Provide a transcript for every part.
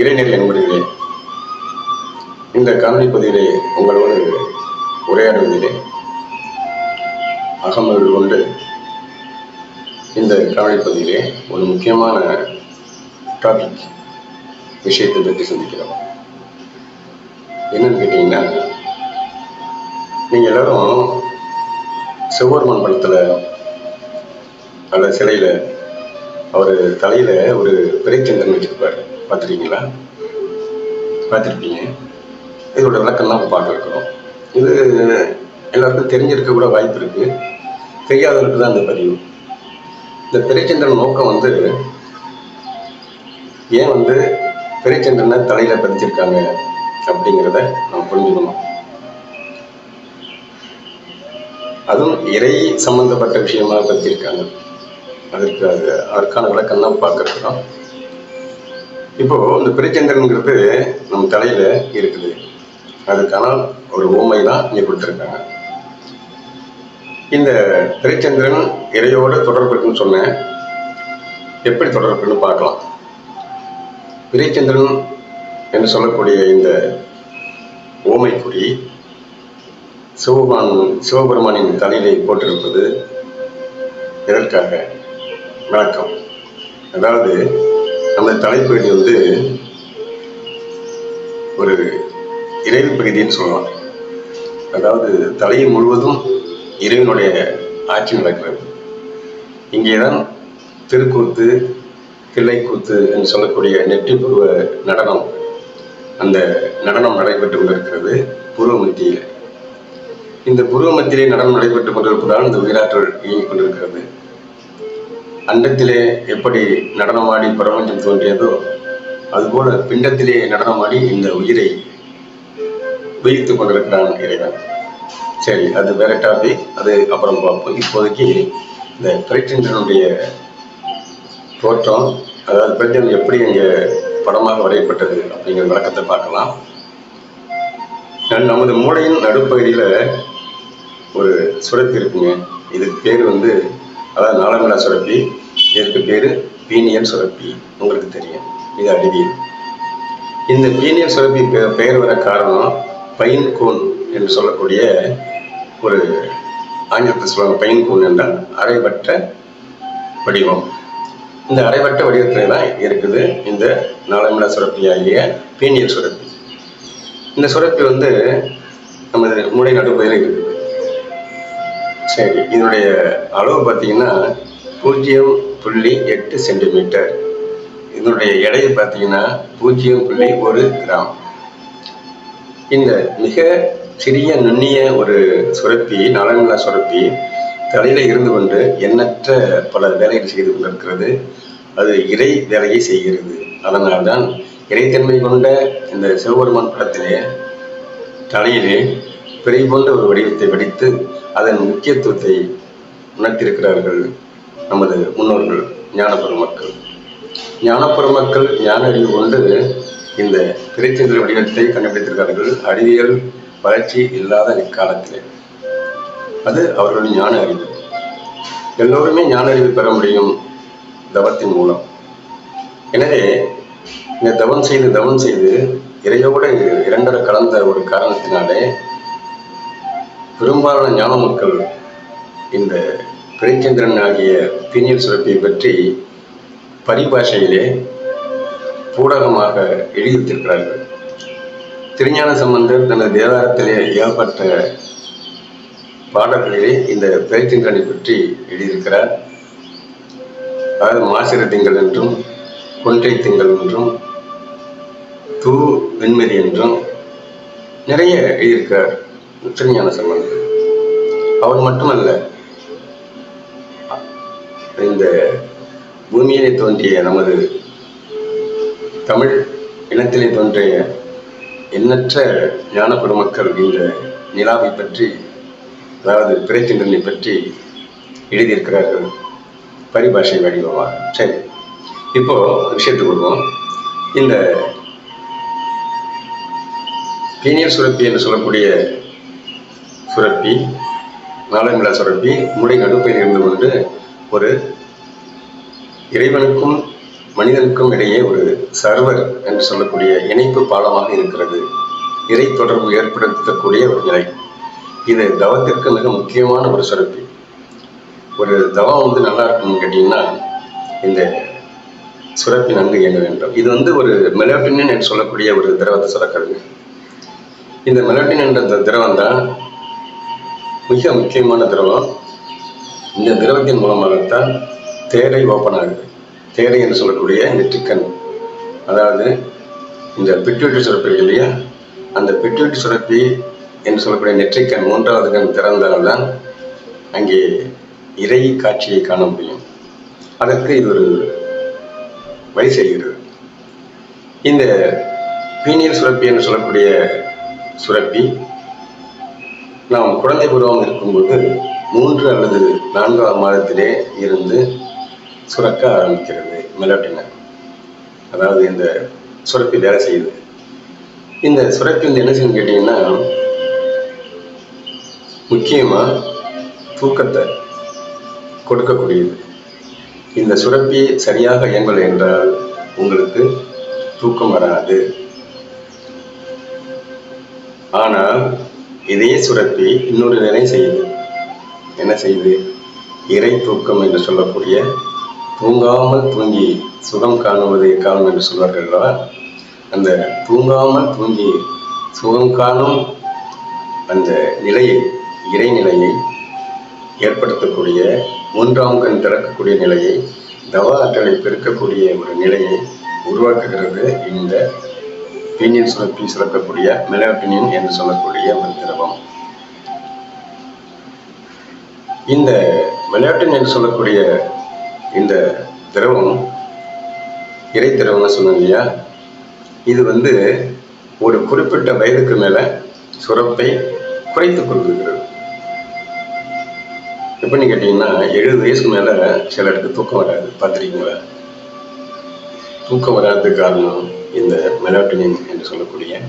இறைநிலை என்பதிலே இந்த காணொலி பதிவிலே உங்களோடு உரையாடுவதிலே அகமது கொண்டு இந்த காணொலி பதிவிலே ஒரு முக்கியமான டாபிக் விஷயத்தை பற்றி சிந்திக்கிறோம். என்னன்னு கேட்டீங்கன்னா நீங்கள் எல்லாரும் சிவபெருமான் படத்தில் அந்த சிலையில் அவர் தலையில் ஒரு பிறைச்சந்திரன் வச்சிருப்பாரு. பார்த்துருக்கீங்களா? பார்த்துருப்பீங்க. இதோட விளக்கம் தான் பார்க்க இருக்கிறோம் இது எல்லாருக்கும் தெரிஞ்சிருக்க கூட வாய்ப்பு இருக்கு. தெரியாதவருக்கு தான் இந்த பதிவு. இந்த பிறைச்சந்திரன் நோக்கம் வந்து ஏன் வந்து பிறைச்சந்திரனை தலையில பதிச்சிருக்காங்க அப்படிங்கிறத நம்ம புரிஞ்சுக்கணும். அதுவும் இறை சம்பந்தப்பட்ட விஷயமா பதிச்சிருக்காங்க. அதற்கு அது அதற்கான விளக்கம் தான் பார்க்கிறோம் இப்போ இந்த பிறைச்சந்திரனுங்கிறது நம்ம தலையில இருக்குது. அதுக்கான ஒரு ஊமை தான் இங்க கொடுத்துருக்காங்க. இந்த பிறைச்சந்திரன் இறையோட தொடர்பு இருக்குன்னு சொன்னேன். எப்படி தொடர்பு இருக்குன்னு பார்க்கலாம். பிறைச்சந்திரன் என்று சொல்லக்கூடிய இந்த ஓமைக்குடி குறி சிவபெருமானின் தலையிலே போட்டிருப்பது எதற்காக விளக்கம். அதாவது நம்ம தலைப்பகுதி வந்து ஒரு இறைவு பகுதின்னு சொல்லலாம். அதாவது தலை முழுவதும் இறைவனுடைய ஆட்சி நடக்கிறது. இங்கேதான் திருக்கூத்து கிள்ளைக்கூத்து என்று சொல்லக்கூடிய நெற்றிப்புருவ நடனம் அந்த நடனம் நடைபெற்று கொண்டிருக்கிறது பூர்வ மத்தியில். இந்த பூர்வ மத்தியிலே நடனம் நடைபெற்றுக் கொண்டிருப்பதால் இந்த உயிராற்றல் இயங்கிக் கொண்டிருக்கிறது. அண்டத்திலே எப்படி நடனமாடி பிரபஞ்சம் தோன்றியதோ அதுபோல பிண்டத்திலே நடனமாடி இந்த உயிரை உயிர்த்து கொண்டிருக்கிறான் இறைவன். சரி அது வேற டாபிக் அது அப்புறம் பார்ப்போம். இப்போதைக்கு இந்த பிரைச்சந்திரனுடைய தோற்றம் அதாவது பிரச்சனை எப்படி அங்கே படமாக வரையப்பட்டது அப்படிங்கிற விளக்கத்தை பார்க்கலாம். நமது மூளையின் நடுப்பகுதியில் ஒரு சுரப்பி இருக்குங்க. இதுக்கு பேர் வந்து அதாவது நாளமிலா சுரப்பி. இதற்கு பேரு பீனியல் சுரப்பி. உங்களுக்கு தெரியும். இது அறிவியல் இந்த பீனியல் சுரப்பி பெயர் வர காரணம் பைன் கூன் என்று சொல்லக்கூடிய ஒரு ஆங்கிலத்தில் சொல்லுவாங்க பைன் கூன் என்றால் அரைவட்ட வடிவம். இந்த அரைவட்ட வடிவத்தில் தான் இருக்குது இந்த நாளமிலா சுரப்பி ஆகிய பீனியல் சுரப்பி. இந்த சுரப்பி வந்து நமது மூளை நடுப்பகுதியில் இருக்குது. சரி இதனுடைய அளவு பார்த்தீங்கன்னா பூஜ்ஜியம் புள்ளி எட்டு சென்டிமீட்டர். இதனுடைய எடையை பார்த்தீங்கன்னா பூஜ்ஜியம் புள்ளி ஒரு கிராம். இந்த மிக சிறிய நுண்ணிய ஒரு சுரப்பி நலமில்லா சுரப்பி தலையில இருந்து கொண்டு எண்ணற்ற பல வேலைகள் செய்து கொண்டிருக்கிறது. அது இறை வேலையை செய்கிறது. அதனால்தான் இறைத்தன்மை கொண்ட இந்த சிவபெருமான் படத்திலே தலையிலே பிறை போன்ற ஒரு வடிவத்தை வடித்து அதன் முக்கியத்துவத்தை உணர்த்தியிருக்கிறார்கள். நமது முன்னோர்கள் ஞானப்பெருமக்கள் ஞானப்பெருமக்கள் ஞான அறிவு கொண்டு இந்த திரைச்சந்திர வடிவத்தை கண்டுபிடித்திருக்கிறார்கள். அறிவியல் வளர்ச்சி இல்லாத இக்காலத்திலே அது அவர்களின் ஞான அறிவு. எல்லோருமே ஞான அறிவு பெற முடியும் தவத்தின் மூலம். எனவே இந்த தவம் செய்து தவம் செய்து இறையோடு இரண்டரை கலந்த ஒரு காரணத்தினாலே பெரும்பாலான ஞான மக்கள் இந்த பிரிச்சந்திரன் ஆகிய பீனியல் சுரப்பியை பற்றி பரிபாஷையிலே பூடகமாக எழுதியிருக்கிறார்கள். திருஞான சம்பந்தர் தனது தேவாரத்திலே ஏகப்பட்ட பாடல்களிலே இந்த பிரிச்சந்திரனை பற்றி எழுதியிருக்கிறார். அதாவது மாசிர திங்கள் என்றும் கொன்றை திங்கள் என்றும் தூ வெண்மதி என்றும் நிறைய எழுதியிருக்கிறார் திருஞான சம்பந்தர். அவர் மட்டுமல்ல இந்த பூமியிலே தோன்றிய நமது தமிழ் இனத்திலே தோன்றிய எண்ணற்ற ஞான பெருமக்கள் இந்த நிலாவை பற்றி அதாவது பிறைச்சந்திரனை பற்றி எழுதியிருக்கிறார்கள் பரிபாஷை வடிவமாக. சரி இப்போ விஷயத்துக்கு வருவோம். இந்த பீனியர் சுரப்பி என்று சொல்லக்கூடிய சுரப்பி நாளமிலா சுரப்பி மூளை நடுப்பையில் இருந்து கொண்டு ஒரு இறைவனுக்கும் மனிதனுக்கும் இடையே ஒரு சர்வர் என்று சொல்லக்கூடிய இணைப்பு பாலமாக இருக்கிறது. இறை தொடர்பு ஏற்படுத்தக்கூடிய ஒரு நிலை. இது தவத்திற்கு மிக முக்கியமான ஒரு சிறப்பு ஒரு தவம் வந்து நல்லா இருக்கும்னு கேட்டிங்கன்னா இந்த சுரப்பி நன்கு இயங்க வேண்டும். இது வந்து ஒரு மெலோட்டினின் என்று சொல்லக்கூடிய ஒரு திரவத்தை சுரக்கிறது. இந்த மெலோட்டின் என்ற திரவம் தான் மிக முக்கியமான திரவம். இந்த திரவத்தின் மூலமாகத்தான் தேரை ஓப்பன் ஆகுது. தேரை என்று சொல்லக்கூடிய நெற்றிக்கண் அதாவது இந்த பிட்யூட்டி சுரப்பி இருக்கு இல்லையா? அந்த பிட்யூட்டி சுரப்பி என்று சொல்லக்கூடிய நெற்றிக்கண் மூன்றாவது கண் திறந்தால்தான் அங்கே இறை காட்சியை காண முடியும். அதற்கு இது ஒரு வழி செய்கிறது. இந்த பீனியல் சுரப்பி என்று சொல்லக்கூடிய சுரப்பி நாம் குழந்தை பருவம் இருக்கும்போது மூன்று அல்லது நான்காவது மாதத்திலே இருந்து சுரக்க ஆரம்பிக்கிறது மெலட்டின. அதாவது இந்த சுரப்பி வேலை செய்யுது. இந்த சுரப்பி வந்து என்ன செய்யும் கேட்டீங்கன்னா முக்கியமாக தூக்கத்தை கொடுக்கக்கூடியது. இந்த சுரப்பி சரியாக இயங்கலை என்றால் உங்களுக்கு தூக்கம் வராது. ஆனால் இதே சுரப்பி இன்னொரு நிலை செய்யுது. என்ன செய்து? இறை தூக்கம் என்று சொல்லக்கூடிய தூங்காமல் தூங்கி சுகம் காணுவது காலம் என்று சொல்வார்கள் அல்லவா? அந்த தூங்காமல் தூங்கி சுகம் காணும் அந்த நிலையை இறைநிலையை ஏற்படுத்தக்கூடிய மூன்றாம் கண் திறக்கக்கூடிய நிலையை தவ ஆற்றலை பெருக்கக்கூடிய ஒரு நிலையை உருவாக்குகிறது இந்த பீனியன் சுரப்பி சுரக்கக்கூடிய மெலாட்டினின் என்று சொல்லக்கூடிய ஒரு திரவம். இந்த மெலாட்டின் என்று சொல்லக்கூடிய இந்த திரவம் இறை திரவம்னு சொன்னோம் இல்லையா? இது வந்து ஒரு குறிப்பிட்ட வயதுக்கு மேல சுரப்பை குறைத்து கொள்கிறது எப்படின்னு கேட்டீங்கன்னா எழுபது வயசுக்கு மேல சிலருக்கு தூக்கம் வராது. பார்த்துருக்கீங்களா? தூக்கம் வராததுக்கு காரணம் இந்த மெலாட்டனின் என்று சொல்லக்கூடிய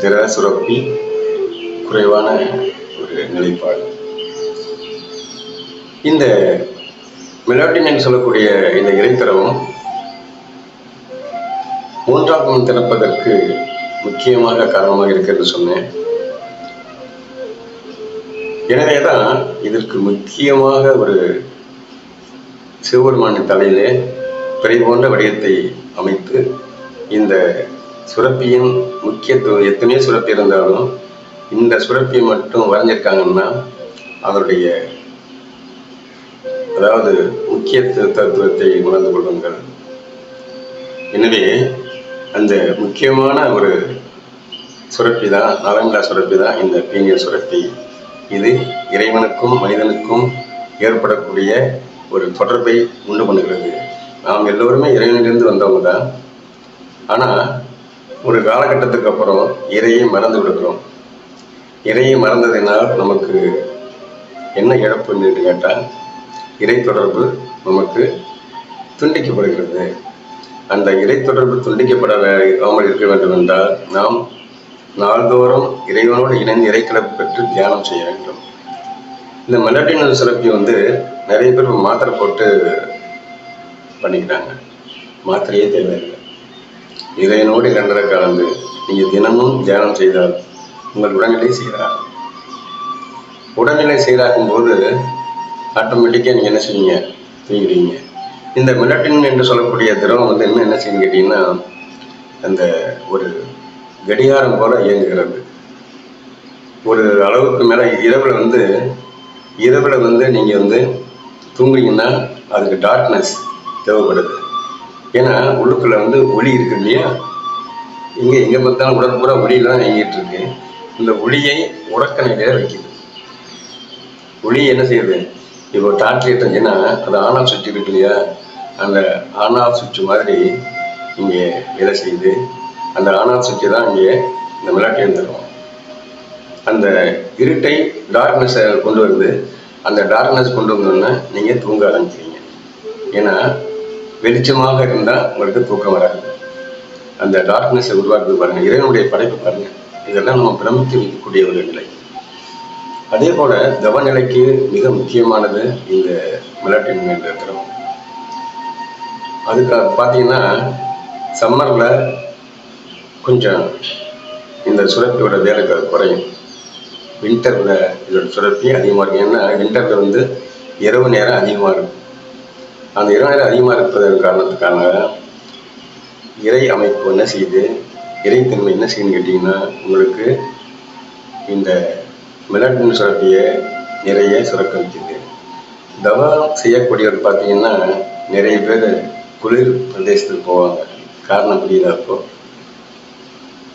திர சுரப்பி குறைவான நிலைப்பாடு. இந்த மெலாட்டின் சொல்லக்கூடிய இந்த இறைத்திரவம் மூன்றாம் திறப்பதற்கு முக்கியமாக காரணமாக இருக்கிறது சொன்னேன். எனவேதான் இதற்கு முக்கியமாக ஒரு சிவபெருமானின் தலையிலே பிறை போன்ற வடிவத்தை அமைத்து இந்த சுரப்பியின் முக்கியத்துவம் எத்தனையோ சுரப்பி இருந்தாலும் இந்த சுரப்பி மட்டும் வரைஞ்சிருக்காங்கன்னா அதனுடைய அதாவது முக்கிய தத்துவத்தை உணர்ந்து கொள்ளுங்கள். எனவே அந்த முக்கியமான ஒரு சுரப்பி தான் நலங்கா சுரப்பி தான் இந்த பீனியல் சுரப்பி. இது இறைவனுக்கும் மனிதனுக்கும் ஏற்படக்கூடிய ஒரு தொடர்பை உண்டு பண்ணுகிறது. நாம் எல்லோருமே இறைவனிலிருந்து வந்தவங்க தான். ஆனால் ஒரு காலகட்டத்துக்கு அப்புறம் இறையை மறந்து விடுகிறோம். இறையை மறந்ததினால் நமக்கு என்ன இழப்பு என்று கேட்டால் இறை தொடர்பு நமக்கு துண்டிக்கப்படுகிறது. அந்த இறை தொடர்பு துண்டிக்கப்படாமல் இருக்க வேண்டும் என்றால் நாம் நாள்தோறும் இறைவனோடு இணைந்து இறைக்கிழப்பு பெற்று தியானம் செய்ய வேண்டும். இந்த மெலட்டினல் சுரப்பி வந்து நிறைய பேர் மாத்திரை போட்டு பண்ணிக்கிறாங்க. மாத்திரையே தேவையில்லை. இறைவனோடு கண்டரை கலந்து நீங்கள் தினமும் தியானம் செய்தால் உங்கள் உடல்நிலை சீராகும். உடல்நிலை சீராகும் போது ஆட்டோமேட்டிக்காக நீங்கள் என்ன செய்வீங்க? தூங்கிடுவீங்க. இந்த மிலட்டின் என்று சொல்லக்கூடிய திரவம் வந்து என்ன என்ன செய்யுன்னு கேட்டிங்கன்னா அந்த ஒரு கடிகாரம் போல இயங்குகிறது. ஒரு அளவுக்கு மேலே இரவில் வந்து இரவில் வந்து நீங்கள் வந்து தூங்குறீங்கன்னா அதுக்கு டார்க்னஸ் தேவைப்படுது. ஏன்னா உள்ளுக்குள்ளே வந்து ஒளி இருக்கு இல்லையா? இங்கே எங்கே பார்த்தாலும் உடல் பூரா ஒளியில தான் இயங்கிட்டு இருக்கு. இந்த ஒளியை உறக்க நிலையில வைக்குது. ஒளி என்ன செய்யுது? இப்போ டார்ச் லைட் இருந்துச்சுன்னா அது ஆன் ஆஃப் சுவிட்ச் இருக்கு இல்லையா? அந்த ஆன் ஆஃப் சுவிட்ச் மாதிரி இங்கே வேலை செய்யுது. அந்த ஆன் ஆஃப் சுவிட்சை தான் இங்கே இந்த மிளாட்டியம் தரும் அந்த இருட்டை டார்க்னஸை கொண்டு வருது அந்த டார்க்னஸ் கொண்டு வந்தோன்னா நீங்கள் தூங்க ஆரம்பிக்கிறீங்க. ஏன்னா வெளிச்சமாக இருந்தால் உங்களுக்கு தூக்கம் வராது. அந்த டார்க்னஸை உருவாக்குது பாருங்க. இறைவனுடைய படைப்பு பாருங்க. இதெல்லாம் நம்ம பிரமித்து வைக்கக்கூடிய ஒரு நிலை. அதே போல தவநிலைக்கு மிக முக்கியமானது இந்த மிலாட்டின் என்ற திரவம் அதுக்கு பார்த்தீங்கன்னா சம்மரில் கொஞ்சம் இந்த சுரப்பியோட வேலை குறையும். வின்டரில் இதோட சுரப்பி அதிகமாக இருக்கும். ஏன்னா வின்டரில் வந்து இரவு நேரம் அதிகமாக இருக்கும். அந்த இரவு நேரம் அதிகமாக இருப்பதன் காரணத்துக்கான இறை அமைப்பு என்ன செய்யுது? இறைத்தன்மை என்ன செய்யணும் கேட்டிங்கன்னா உங்களுக்கு இந்த மெலாட்டின் சுரப்பியை நிறைய சுரக்க வைக்குது. தவம் செய்யக்கூடியவர் பார்த்தீங்கன்னா நிறைய பேர் குளிர் பிரதேசத்துக்கு போவாங்க. காரணம் புரியுதா அப்போ.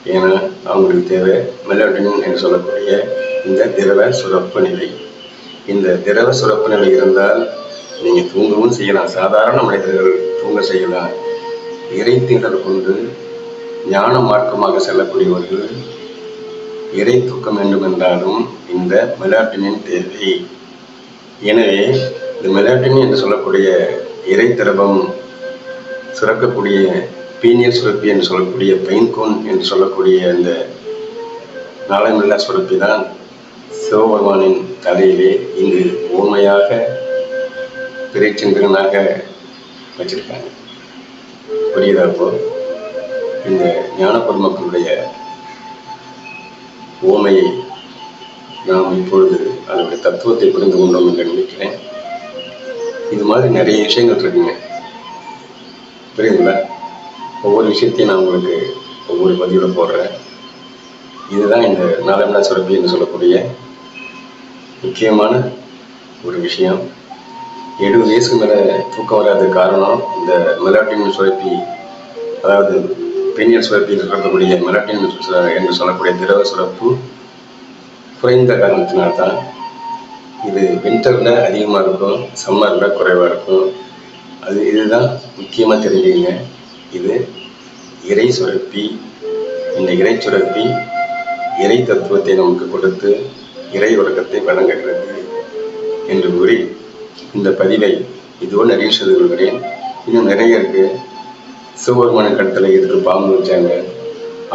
ஏன்னா அவங்களுக்கு தேவை மெலாட்டின் என்று சொல்லக்கூடிய இந்த திரவ சுரப்பு நிலை. இந்த திரவ சுரப்பு நிலை இருந்தால் நீங்கள் தூங்கவும் செய்யலாம். சாதாரண மனிதர்கள் தூங்க செய்யலாம். இறை கொண்டு ஞான மார்க்கமாக செல்லக்கூடியவர்கள் இறை தூக்கம் வேண்டும் என்றாலும் இந்த மெலாட்டினின் தேவை. எனவே இந்த மெலாட்டின் என்று சொல்லக்கூடிய இறை திரவம் சுரக்கக்கூடிய பீனியல் சுரப்பி என்று சொல்லக்கூடிய பைன்கோன் என்று சொல்லக்கூடிய அந்த நாளமில்லா சுரப்பி தான் சிவபெருமானின் தலையிலே இங்கு ஊமையாக பிறைச்சந்திரனாக வச்சிருக்காங்க. புரியுதா இப்போ? இந்த ஞானப்பெருமக்களுடைய ஓமையை நாம் இப்பொழுது அதனுடைய தத்துவத்தை புரிந்து கொண்டோம் என்று நினைக்கிறேன். இது மாதிரி நிறைய விஷயங்கள் இருக்குங்க. புரியுதுங்களா? ஒவ்வொரு விஷயத்தையும் நான் உங்களுக்கு ஒவ்வொரு பதிவில் போடுறேன். இதுதான் இந்த நாலமில்லா சுரப்பி என்று சொல்லக்கூடிய முக்கியமான ஒரு விஷயம். எழுபது வயசுக்கு மேலே தூக்கம் வராத காரணம் இந்த மெலாட்டின் சுரப்பி அதாவது பெண்ணியல் சுரப்பியில் இருக்கக்கூடிய மெலாட்டின் என்று சொல்லக்கூடிய திரவ சுரப்பு குறைந்த காரணத்தினால்தான் இது வின்டரில் அதிகமாக இருக்கும் சம்மரில் குறைவாக இருக்கும். அது இதுதான் முக்கியமாக தெரிஞ்சுங்க இது இறை சுரப்பி இந்த இறை சுரப்பி இறை தத்துவத்தை நமக்கு கொடுத்து இறை உறக்கத்தை வழங்குகிறது என்று கூறி இந்த பதிவை இதோடு நிறைய செய்து கொள்கிறேன். இன்னும் நிறைய இருக்குது சிவபெருமான கட்டளை எதுக்கு பாம்பு வச்சாங்க.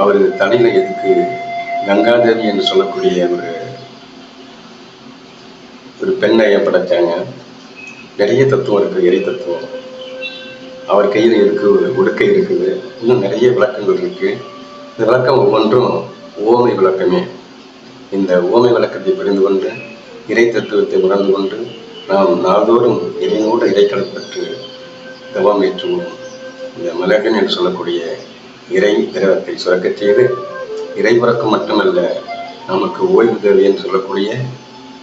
அவர் தலையில எதுக்கு கங்காதேவி என்று சொல்லக்கூடிய ஒரு ஒரு பெண்ணை படைச்சாங்க நிறைய தத்துவம் இருக்கு இறை தத்துவம். அவர் கையில் இருக்கு ஒரு உடுக்கை இருக்குது. இன்னும் நிறைய விளக்கங்கள் இருக்கு. இந்த விளக்கம் ஒவ்வொன்றும் ஓமை விளக்கமே. இந்த ஓமை விளக்கத்தை புரிந்து கொண்டு இறை தத்துவத்தை உணர்ந்து கொண்டு நாம் நாள்தோறும் இறைவனோடு இறைக்கல் பெற்று தவம் ஏற்றுவோம். இந்த மலகன் என்று சொல்லக்கூடிய இறை திரவத்தை சுரக்கச் செய்து இறை உறக்கம் மட்டுமல்ல நமக்கு ஓய்வு தேவை என்று சொல்லக்கூடிய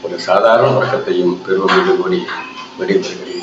ஒரு சாதாரண உறக்கத்தையும் பெறுவோம் என்று விடைபெறுகிறேன்